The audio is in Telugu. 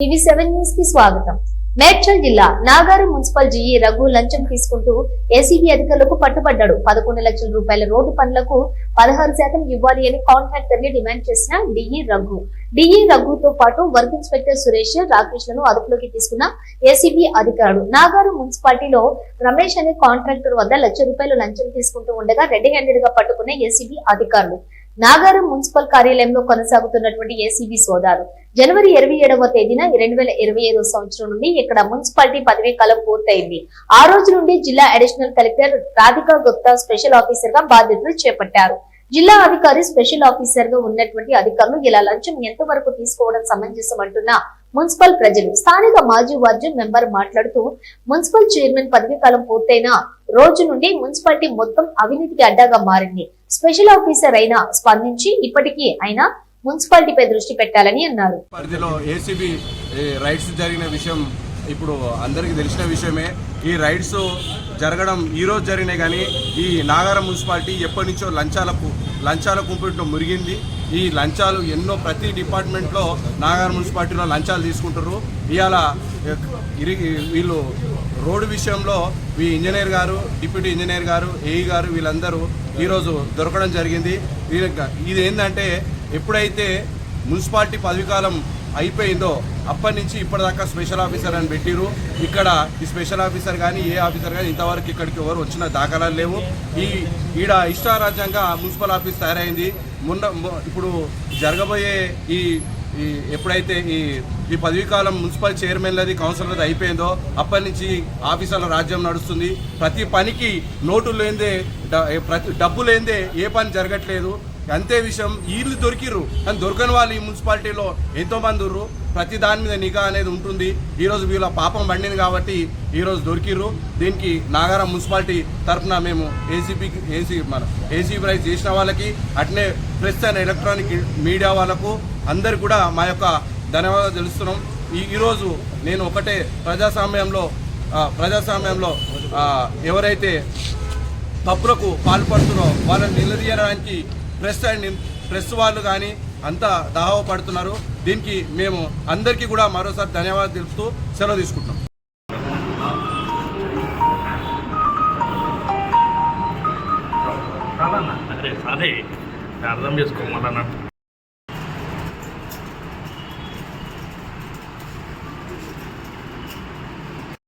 టీవీ సెవెన్ న్యూస్కి స్వాగతం. మేడ్చల్ జిల్లా నాగారు మున్సిపల్ జీఈ రఘు లంచం తీసుకుంటూ ఏసీబీ అధికారులకు పట్టుబడ్డాడు. పదకొండు లక్షల రూపాయల రోడ్డు పనులకు పదహారు శాతం ఇవ్వాలి అని కాంట్రాక్టర్ని డిమాండ్ చేసిన డిఈ రఘు. డిఈ రఘుతో పాటు వర్క్ ఇన్స్పెక్టర్ సురేష్ రాకేష్లను అదుపులోకి తీసుకున్న ఏసీబీ అధికారులు నాగారు మున్సిపాలిటీలో రమేష్ అనే కాంట్రాక్టర్ వద్ద లక్ష రూపాయలు లంచం తీసుకుంటూ ఉండగా రెడ్ హ్యాండెడ్గా పట్టుకున్న ఏసీబీ అధికారులు. నాగారం మున్సిపల్ కార్యాలయంలో కొనసాగుతున్నటువంటి ఏసీబీ సోదాలు. జనవరి ఇరవై ఏడవ తేదీన రెండు వేల ఇరవై ఐదో సంవత్సరం నుండి ఇక్కడ మున్సిపాలిటీ పదవీ కాలం పూర్తయింది. ఆ రోజు నుండి జిల్లా additional collector Radhika Gupta special ఆఫీసర్గా బాధ్యతలు చేపట్టారు. జిల్లా అధికారి స్పెషల్ ఆఫీసర్గా ఉన్నటువంటి అధికారులు ఇలా లంచం ఎంతవరకు తీసుకోవడం సమంజసం అంటున్న మున్సిపల్ ప్రజలు స్థానిక మాజీ వార్డు మెంబర్ మాట్లాడుతూ మున్సిపల్ చైర్మన్ పదవీ కాలం పూర్తయిన రోజు నుండి మున్సిపాలిటీ మొత్తం అవినీతికి అడ్డాగా మారింది. స్పెషల్ ఆఫీసర్ అయినా స్పందించి ఇప్పటికీ అయినా మున్సిపాలిటీపై దృష్టి పెట్టాలని అన్నారు. పరిధిలో ఏసీబీ రైడ్స్ జరిగిన విషయం ఇప్పుడు అందరికీ తెలిసిన విషయమే. ఈ రైడ్స్ జరగడం ఈ రోజు జరిగినాయి కానీ ఈ నాగారం మున్సిపాలిటీ ఎప్పటి నుంచో లంచాలకు లంచాల కుంపెట్లో మురిగింది. ఈ లంచాలు ఎన్నో ప్రతి డిపార్ట్మెంట్లో నాగార్ మున్సిపాలిటీలో లంచాలు తీసుకుంటారు ఇవాళ ఇరిగి వీళ్ళు రోడ్డు విషయంలో ఈ ఇంజనీర్ గారు డిప్యూటీ ఇంజనీర్ గారు ఏఈ గారు వీళ్ళందరూ ఈరోజు దొరకడం జరిగింది. ఇది ఏంటంటే ఎప్పుడైతే మున్సిపాలిటీ పదవీకాలం అయిపోయిందో అప్పటి నుంచి ఇప్పటిదాకా స్పెషల్ ఆఫీసర్ అని పెట్టిరు ఇక్కడ ఈ స్పెషల్ ఆఫీసర్ కానీ ఏ ఆఫీసర్ కానీ ఇంతవరకు ఇక్కడికి ఎవరు వచ్చిన దాఖలాలు లేవు. ఈ ఈడ ఇష్టారాజ్యంగా మున్సిపల్ ఆఫీస్ తయారైంది. మొన్న ఇప్పుడు జరగబోయే ఈ ఈ ఎప్పుడైతే ఈ ఈ పదవీకాలం మున్సిపల్ చైర్మన్లది కౌన్సిలర్ది అయిపోయిందో అప్పటి నుంచి ఆఫీసర్ల రాజ్యం నడుస్తుంది. ప్రతి పనికి నోటు లేదే ప్రతి డబ్బు లేదే ఏ పని జరగట్లేదు. అంతే విషయం వీళ్ళు దొరికిర్రు. కానీ దొరకని వాళ్ళు ఈ మున్సిపాలిటీలో ఎంతో మంది ఉర్రు. ప్రతి దాని మీద నిఘా అనేది ఉంటుంది. ఈరోజు వీళ్ళ పాపం పండింది కాబట్టి ఈరోజు దొరికిర్రు. దీనికి నాగారం మున్సిపాలిటీ తరఫున మేము ఏసీపీ ఏసీ మన ఏసీ ప్రైజ్ చేసిన వాళ్ళకి అట్నే ప్రెస్ అండ్ ఎలక్ట్రానిక్ మీడియా వాళ్ళకు అందరు కూడా మా యొక్క ధన్యవాదాలు తెలుస్తున్నాం. ఈ ఈరోజు నేను ఒకటే ప్రజాస్వామ్యంలో ప్రజాస్వామ్యంలో ఎవరైతే తప్పులకు పాల్పడుతున్నారో వాళ్ళని నిలదీయడానికి ప్రెస్ అండ్ ప్రెస్ వాళ్ళు కానీ అంతా దాహపడుతున్నారు దీనికి మేము అందరికీ కూడా మరోసారి ధన్యవాదాలు తెలుపుతూ సెలవు తీసుకుంటున్నాం. అదే అర్థం చేసుకోమన్నా